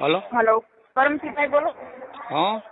Hello? Hello. Karamsinhbhai બોલો. હું?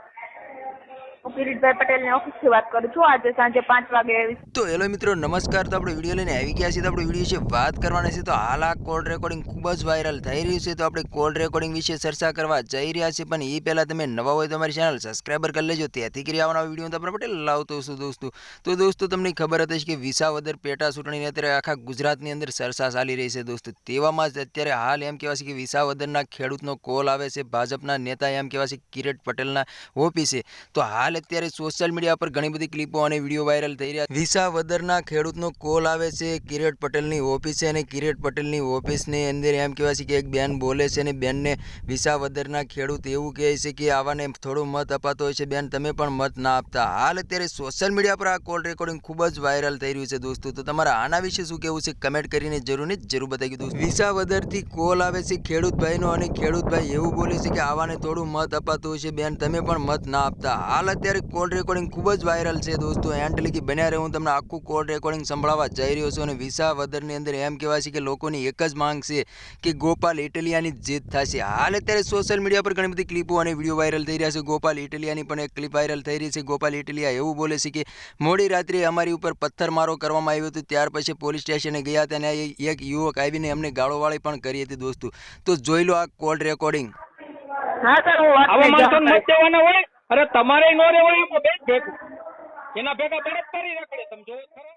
કિરીટભાઈ પટેલની ઓફિસથી વાત કરું છું. આજે સાંજે પાંચ વાગે તો હેલો મિત્રો, નમસ્કાર. તો આપણે વીડિયો લઈને આવી ગયા છીએ. તો આપણે વીડિયો વિશે વાત કરવાની છે તો હાલ આ કોલ રેકોર્ડિંગ ખૂબ જ વાયરલ થઈ રહ્યું છે. તો આપણે કોલ રેકોર્ડિંગ વિશે ચર્ચા કરવા જઈ રહ્યા છીએ. પણ એ પહેલાં તમે નવા હોય તો અમારી ચેનલ સબસ્ક્રાઈબર કરી લેજો. ત્યાંથી કરી આવવાના વીડિયો તમારા માટે લાવતો છું દોસ્તો. તો દોસ્તો, તમને ખબર હતી કે વિસાવદર પેટા ચૂંટણીની અત્યારે આખા ગુજરાતની અંદર ચર્ચા ચાલી રહી છે દોસ્તો. તેવામાં જ અત્યારે હાલ એમ કહેવાય છે કે વિસાવદરના ખેડૂતનો કોલ આવે છે. ભાજપના નેતા એમ કહેવાય છે કિરીટ પટેલના ઓફિસે. તો હાલ અત્યારે સોશિયલ મીડિયા પર ઘણી બધી ક્લિપો અને વીડિયો વાયરલ થઈ રહ્યા વિસાવદરના ખેડૂતનો કોલ આવે છે. કિરેટ પટેલની ઓફિસે અને કિરેટ પટેલની ઓફિસની અંદર એમ કહેવાય છે કે એક બેન બોલે છે અને બેનને વિસાવદરના ખેડૂત એવું કહે છે કે આવાને થોડો મત અપાતો હોય છે. બેન, તમે પણ મત ના આપતા. હાલ અત્યારે સોશિયલ મીડિયા પર આ કોલ રેકોર્ડિંગ ખૂબ જ વાયરલ થઈ રહ્યું છે દોસ્તો. તો તમારા આના વિશે શું કહેવું છે? કમેન્ટ કરીને જરૂર ને જરૂર બતાવી દોસ્તો. વિસાવદરથી કોલ આવે છે ખેડૂતભાઈનો અને ખેડૂતભાઈ એવું બોલે છે કે આવાને થોડું મત અપાતું હોય છે. બેન, તમે પણ મત ના આપતા. હાલ અત્યારે કોલ રેકોર્ડિંગ ખૂબ જ વાયરલ છે દોસ્તો. એન્ડ લગી બન્યા રહે હું તમને આખું કોલ રેકોર્ડિંગ સંભળાવવા જઈ રહ્યો છું અને વિસાવદરની અંદર એમ કહેવાય છે કે લોકોની એક જ માંગ છે કે ગોપાલ ઇટલિયાની જીત થશે. હાલ અત્યારે સોશિયલ મીડિયા પર ઘણી બધી ક્લિપો અને વીડિયો વાયરલ થઈ રહ્યા છે. ગોપાલ ઇટલિયાની પણ એક ક્લિપ વાયરલ થઈ રહી છે. ગોપાલ ઇટલિયા એવું બોલે છે કે મોડી રાત્રે અમારી ઉપર પથ્થરમારો કરવામાં આવ્યો હતો. ત્યાર પછી પોલીસ સ્ટેશને ગયા હતા અને એક યુવક આવીને અમને ગાળોવાળી પણ કરી હતી દોસ્તો. તો જોઈ લો આ કોલ રેકોર્ડિંગ હા સર હું વાત કરી અરે તમારે નો રહેવાય એમાં બેન ભેગું એના ભેગા બળાત્કારી રખડે તમે તો ખરા?